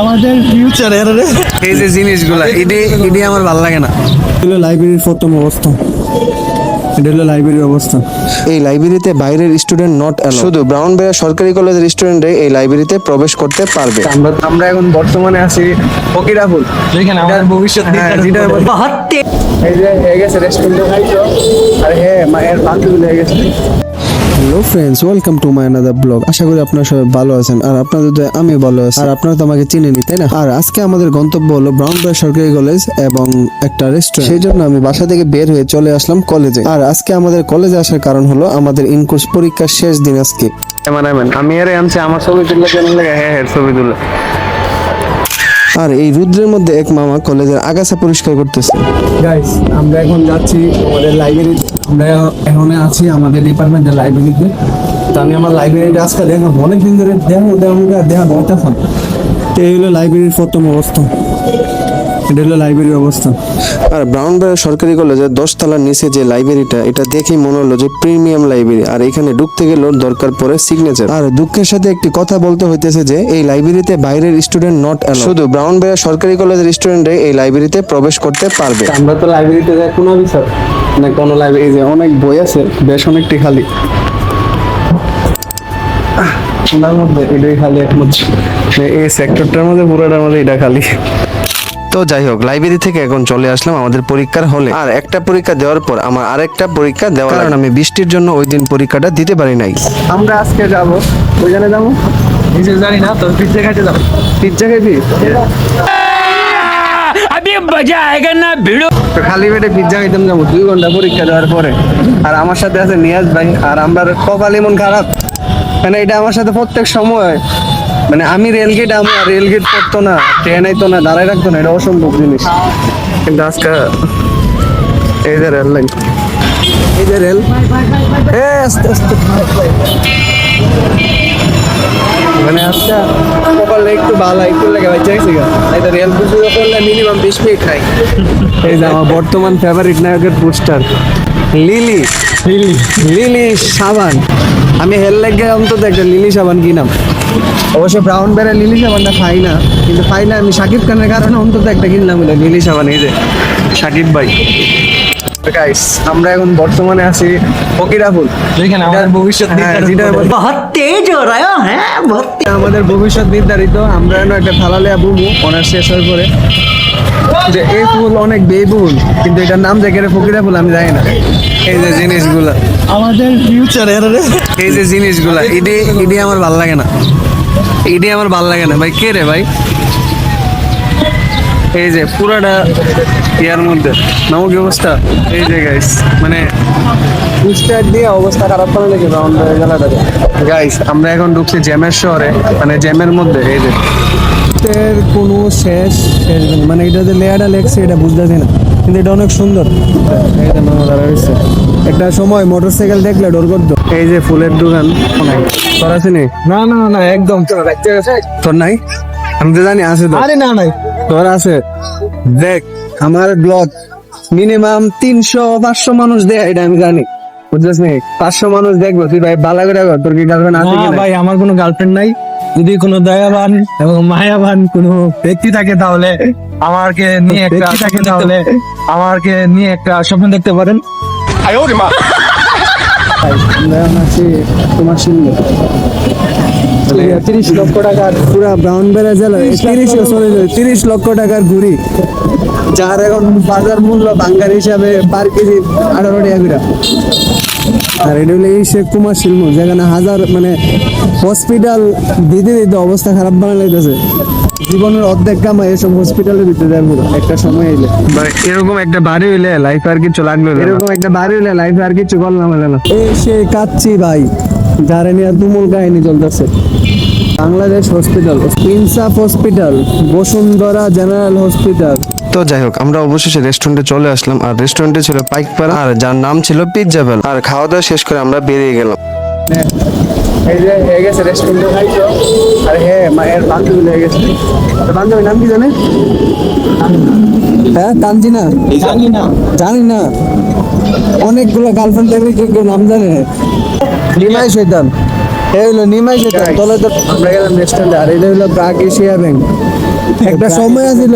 আমাদের ফিউচার এর এই যে জিনিসগুলা এটি এটি আমার ভালো লাগে না। হলো লাইব্রেরির প্রথম অবস্থা। এটা হলো লাইব্রেরির অবস্থা। এই লাইব্রেরিতে বাইরের স্টুডেন্ট নট অ্যালাউড শুধু ব্রাউন বেয়ার সরকারি কলেজের স্টুডেন্টরাই এই লাইব্রেরিতে প্রবেশ করতে পারবে। আমরা আমরা এখন বর্তমানে আছি যেখানে আমাদের ভবিষ্যৎ হ্যাঁ যেটা এই যে হয়ে গেছে রেস্টুরেন্টে খাইছো। আর হ্যাঁ মায়ের বান্ধবী হয়ে গেছে। Hello friends, welcome to my another blog. আশা করি আপনারা সবাই ভালো আছেন, আর আপনাদের দয়া আমি ভালো আছি। আর আপনারা তো আমাকে চিনেনি তাই না? আর আজকে আমাদের গন্তব্য হলো ব্রাউন বয় সরকারি কলেজ এবং একটা রেস্টুরেন্ট সেই জন্য আমি বাসা থেকে বের হয়ে চলে আসলাম কলেজে। আর আজকে আমাদের কলেজে আসার কারণ হলো আমাদের ইনকোর্স পরীক্ষার শেষ দিন আজকে। এমন এমন আমি আরে আনছি, আমার ছবি তুললে কেন লাগে? হ্যাঁ হ্যাঁ ছবি তুলে আর এই রুদ্রের মধ্যে এক মামা কলেজের আগাছা পরিষ্কার করতেছে। গাইস আমরা এখন যাচ্ছি আমাদের লাইব্রেরি আমরা এখন আছি আমাদের ডিপার্টমেন্টের লাইব্রেরিতে তো। আমি আমার লাইব্রেরিটা আজকে দেখাবো। অনেকদিন ধরে দেখো দেখো দেখা বলতে এই হলো লাইব্রেরির প্রথম অবস্থা। এটা হলো লাইব্রেরির অবস্থা। আর ব্রাউন বেয়ার সরকারি কলেজের দশ তলার নিচে যে লাইব্রেরিটা এটা দেখেই মনে হলো যে প্রিমিয়াম লাইব্রেরি আর এখানে ঢুকতে গেলেও দরকার পড়ে সিগনেচার আর দুঃখের সাথে একটি কথা বলতে হইতেছে যে এই লাইব্রেরিতে বাইরের স্টুডেন্ট নট শুধু ব্রাউন বেয়ার সরকারি কলেজের স্টুডেন্টরাই এই লাইব্রেরিতে প্রবেশ করতে পারবে। আমরা তো লাইব্রেরিতে যাই কোনো বিচার মানে কোনো লাইব্রেরি যে অনেক বই আছে বেশ অনেকটি খালি। ওনার মধ্যে এটাই খালি একমাত্র এই সেক্টরটার মধ্যে পুরোটার মধ্যে এটা খালি। তো যাই হোক লাইব্রেরি থেকে এখন চলে আসলাম আমাদের পরীক্ষার হলে। আর একটা পরীক্ষা দেওয়ার পর আমার আরেকটা পরীক্ষা দেওয়ার কারণ আমি বৃষ্টির জন্য ওই দিন পরীক্ষাটা দিতে পারি নাই। আমরা আজকে যাব। ওইখানে যাব? নিজে জানি না তো পিজ্জা খাইতে যাব। পিজ্জা খাইবি? মজা আয়েগা না ভিড়ো। খালি পেটে পিজ্জা খাইতাম যাব দুই ঘণ্টা পরীক্ষা দেওয়ার পরে। আর আমার সাথে আছে নিয়াজ ভাই আর আমরা কপাল এমন খারাপ। মানে এটা আমার সাথে প্রত্যেক সময়। মানে আমি রেল গেট আমার রেল গেট পড়তো না ট্রেন আইতো না, দাঁড়ায় রাখতো না, এটা অসম্ভব জিনিস। কিন্তু আজকে এই যে রেল লাইন এই যে রেল এ, আস্তে আস্তে। মানে আজকে কপালে একটু ভালো একটু লাগে ভাই চাইছি গা। তো রেল বুঝে করলে মিনিমাম বিশ মিনিট খাই। এই যে আমার বর্তমান ফেভারিট নায়কের পোস্টার লিলি। লিলি। লিলি সাবান। আমি হেল লেগে অন্তত একটা লিলি সাবান কিনাম অবশ্য ব্রাউন বেড়ে লিলি সাবানটা খাই না কিন্তু খাই না আমি সাকিব খানের কারণে অন্তত একটা কিনলাম লিলি সাবান এই যে সাকিব ভাই। গাইস আমরা এখন বর্তমানে আছি আমাদের ভবিষ্যৎ হ্যাঁ, বহুত তেজ হো হ্যাঁ আমাদের ভবিষ্যৎ নির্ধারিত আমরা একটা বুবু অনার্স শেষ হওয়ার পরে। যে এই ফুল অনেক বেবুল কিন্তু এটার নাম দেখে ফকিরা ফুল আমি জানি না। এই যে জিনিসগুলো। আমাদের ফিউচার এই যে জিনিসগুলো ইডি ইডি আমার ভালো লাগে না। ইডি আমার ভালো লাগে না। ভাই কে রে ভাই? এই যে পুরাটা ইয়ার মধ্যে। নামক অবস্থা। এই যে গাইস মানে পুস্টার দিয়ে অবস্থা খারাপ করে লেগে রাউন্ড হয়ে গেল গাইস আমরা এখন ঢুকছি জ্যামের শহরে মানে জ্যামের মধ্যে এই যে। এর কোনো শেষ শেষ। মানে এটা যে লেয়ারটা লেগছে এটা বুঝতেছি না। কিন্তু এটা অনেক সুন্দর। একটা সময় মোটর সাইকেল দেখলে ডর করতো। এই যে ফুলের দোকান। তোর আছে না না না একদম। তোর নাই? আমি তো জানি আছে তো। আরে না নাই। তোর আছে। দেখ আমার ব্লগ মিনিমাম তিনশো পাঁচশো মানুষ দেয় এটা আমি জানি। বুঝছিস নি? পাঁচশো মানুষ দেখব তুই ভাই বালা করে তোর কি গার্লফ্রেন্ড আছে না ভাই আমার কোনো গার্লফ্রেন্ড নাই। যদি কোনো দয়াবান এবং মায়াবান কোনো ব্যক্তি থাকে তাহলে আমাকে নিয়ে একটা থাকে তাহলে আমাকে নিয়ে একটা স্বপ্ন দেখতে পারেন। আমরা এখন আছি তোমার সিংহে তিরিশ লক্ষ টাকার পুরা ব্রাউন বেড়া জেলা তিরিশ সরি তিরিশ লক্ষ টাকার ঘুড়ি যার এখন বাজার মূল্য বাঙ্গার হিসাবে পার কেজি আঠারো টাকা করে। আর এটা হলো এই শেখ কুমার শিল্প যেখানে হাজার মানে হসপিটাল দিতে দিতে অবস্থা খারাপ বানা লাগতেছে জীবনের অর্ধেক কামা এসব হসপিটালের ভিতরে দেয় পুরো একটা সময় এলে। এরকম একটা বাড়ি হইলে লাইফ আর কিছু লাগল এরকম একটা বাড়ি হইলে লাইফ আর কিছু করলাম না। এই সে কাচ্ছি ভাই যারা নিয়ে তুমুল কাহিনী চলতেছে। Bangladesh hospital Insaf hospital Bashundhara general hospital তো যাই হোক আমরা অবশেষে রেস্টুরেন্টে চলে আসলাম। আর রেস্টুরেন্টে ছিল পাইকপাড়া। আর যার নাম ছিল পিৎজা বেল আর খাওয়া দাওয়া শেষ করে আমরা বেরিয়ে গেলাম। এই যে হয়ে গেছে রেস্টুরেন্টে খাইছো। আর হ্যাঁ মায়ের বান্ধবী হয়ে গেছে। বান্ধবীর নাম কি জানে হ্যাঁ কাঞ্জি না জানি না। জানি না। অনেকগুলো গার্লফ্রেন্ড থাকলে কেউ কেউ নাম জানে? নিমাই শৈতান এই হলো নিমাই শৈতান তলে তো আমরা গেলাম রেস্টুরেন্টে আর এটা হলো ব্রাক এশিয়া ব্যাংক একটা সময় আছিল।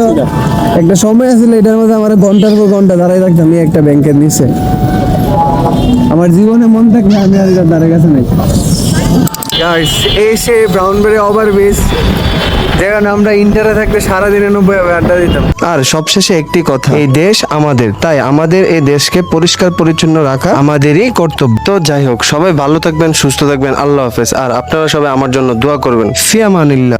একটা সময় আছিল এটার মধ্যে আমার ঘণ্টার পর ঘণ্টা দাঁড়াই থাকতাম এই একটা ব্যাংকের নিচে। আমার জীবনে মন থাকলে আমি আর এটা দাঁড়ায় গেছে নাই। গাইস এই সে ব্রাউনবেরি ওভার ব্রিজ যেখানে আমরা ইন্টারে থাকতে সারাদিনে নব্বই আড্ডা দিতাম। আর সবশেষে একটি কথা, এই দেশ আমাদের, তাই আমাদের এই দেশকে পরিষ্কার পরিচ্ছন্ন রাখা আমাদেরই কর্তব্য। তো যাই হোক, সবাই ভালো থাকবেন, সুস্থ থাকবেন, আল্লাহ হাফেজ। আর আপনারা সবাই আমার জন্য দোয়া করবেন। ফিয়ামানিল্লাহ